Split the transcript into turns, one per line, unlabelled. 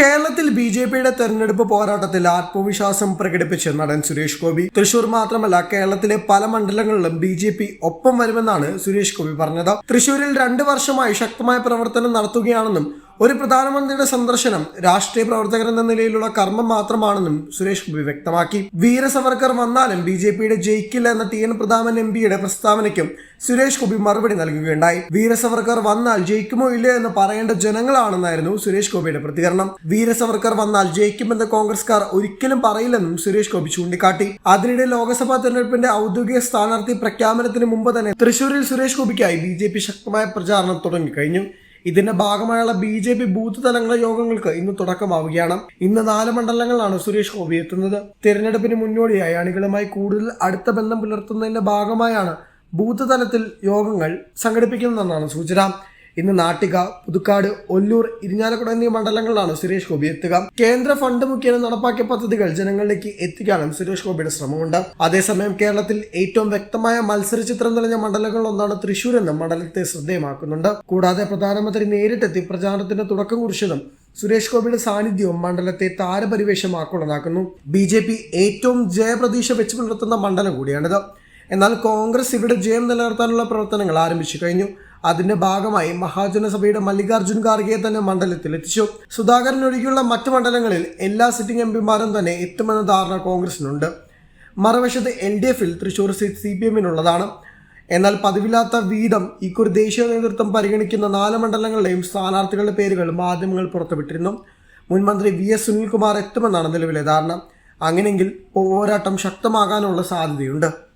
കേരളത്തിൽ B J പിയുടെ തെരഞ്ഞെടുപ്പ് പോരാട്ടത്തിൽ ആത്മവിശ്വാസം പ്രകടിപ്പിച്ച നടൻ സുരേഷ് ഗോപി. തൃശൂർ മാത്രമല്ല കേരളത്തിലെ പല മണ്ഡലങ്ങളിലും ബി ജെ പി ഒപ്പം വരുമെന്നാണ് സുരേഷ് ഗോപി പറഞ്ഞത്. തൃശൂരിൽ രണ്ട് വർഷമായി ശക്തമായ പ്രവർത്തനം നടത്തുകയാണെന്നും ഒരു പ്രധാനമന്ത്രിയുടെ സന്ദർശനം രാഷ്ട്രീയ പ്രവർത്തകർ എന്ന നിലയിലുള്ള കർമ്മം മാത്രമാണെന്നും സുരേഷ് ഗോപി വ്യക്തമാക്കി. വീര സവർക്കർ വന്നാലും ബി ജെ പിയുടെ ജയിക്കില്ല എന്ന ടി എൻ പ്രതാപൻ എം പിയുടെ പ്രസ്താവനയ്ക്കും സുരേഷ് ഗോപി മറുപടി നൽകുകയുണ്ടായി. വീര സവർക്കർ വന്നാൽ ജയിക്കുമോ ഇല്ലയോ എന്ന് പറയേണ്ട ജനങ്ങളാണെന്നായിരുന്നു സുരേഷ് ഗോപിയുടെ പ്രതികരണം. വീര സവർക്കർ വന്നാൽ ജയിക്കുമെന്ന് കോൺഗ്രസ്കാർ ഒരിക്കലും പറയില്ലെന്നും സുരേഷ് ഗോപി ചൂണ്ടിക്കാട്ടി. അതിനിടെ ലോക്സഭാ തെരഞ്ഞെടുപ്പിന്റെ ഔദ്യോഗിക സ്ഥാനാർത്ഥി പ്രഖ്യാപനത്തിന് മുമ്പ് തന്നെ തൃശൂരിൽ സുരേഷ് ഗോപിക്കായി ബി ശക്തമായ പ്രചാരണം തുടങ്ങിക്കഴിഞ്ഞു. ഇതിന്റെ ഭാഗമായുള്ള ബി ജെ പി ബൂത്ത് തലങ്ങളെ യോഗങ്ങൾക്ക് ഇന്ന് തുടക്കമാവുകയാണ്. ഇന്ന് നാല് മണ്ഡലങ്ങളാണ് സുരേഷ് ഗോപി എത്തുന്നത്. തിരഞ്ഞെടുപ്പിന് മുന്നോടിയായി അണികളുമായി കൂടുതൽ അടുത്ത ബന്ധം പുലർത്തുന്നതിന്റെ ഭാഗമായാണ് ബൂത്ത് തലത്തിൽ യോഗങ്ങൾ സംഘടിപ്പിക്കുന്നതെന്നാണ് സൂചന. ഇന്ന് നാട്ടിക പുതുക്കാട് ഒല്ലൂർ ഇരിഞ്ഞാലക്കുട എന്നീ മണ്ഡലങ്ങളിലാണ് സുരേഷ് ഗോപി എത്തുക. കേന്ദ്ര ഫണ്ട് മുഖേന നടപ്പാക്കിയ പദ്ധതികൾ ജനങ്ങളിലേക്ക് എത്തിക്കാനും സുരേഷ് ഗോപിയുടെ ശ്രമമുണ്ട്. അതേസമയം കേരളത്തിൽ ഏറ്റവും വ്യക്തമായ മത്സര ചിത്രം തെളിഞ്ഞ മണ്ഡലങ്ങളിലൊന്നാണ് തൃശൂർ എന്ന മണ്ഡലത്തെ ശ്രദ്ധേയമാക്കുന്നുണ്ട്. കൂടാതെ പ്രധാനമന്ത്രി നേരിട്ടെത്തി പ്രചാരണത്തിന് തുടക്കം കുറിച്ചതും സുരേഷ് ഗോപിയുടെ സാന്നിധ്യവും മണ്ഡലത്തെ താരപരിവേഷമാക്കുള്ളതാക്കുന്നു. ബി ജെ പി ഏറ്റവും ജയപ്രതീക്ഷ വെച്ച് പുലർത്തുന്ന മണ്ഡലം കൂടിയാണിത്. എന്നാൽ കോൺഗ്രസ് ഇവിടെ ജയം നിലനിർത്താനുള്ള പ്രവർത്തനങ്ങൾ ആരംഭിച്ചു കഴിഞ്ഞു. അതിന്റെ ഭാഗമായി മഹാജനസഭയുടെ മല്ലികാർജുൻ ഖാർഗെ തന്നെ മണ്ഡലത്തിൽ എത്തിച്ചു സുധാകരൻ ഒഴികെയുള്ള മറ്റ് മണ്ഡലങ്ങളിൽ എല്ലാ സിറ്റിംഗ് എംപിമാരും തന്നെ എത്തുമെന്ന ധാരണ കോൺഗ്രസിനുണ്ട്. മറുവശത്ത് എൽ ഡി എഫിൽ തൃശൂർ സീറ്റ് സി പി എമ്മിനുള്ളതാണ്. എന്നാൽ പതിവില്ലാത്ത വീതം ഇക്കുറി ദേശീയ നേതൃത്വം പരിഗണിക്കുന്ന നാല് മണ്ഡലങ്ങളിലെയും സ്ഥാനാർത്ഥികളുടെ പേരുകൾ മാധ്യമങ്ങൾ പുറത്തുവിട്ടിരുന്നു. മുൻമന്ത്രി വി എസ് സുനിൽകുമാർ എത്തുമെന്നാണ് നിലവിലെ ധാരണ. അങ്ങനെയെങ്കിൽ പോരാട്ടം ശക്തമാകാനുള്ള സാധ്യതയുണ്ട്.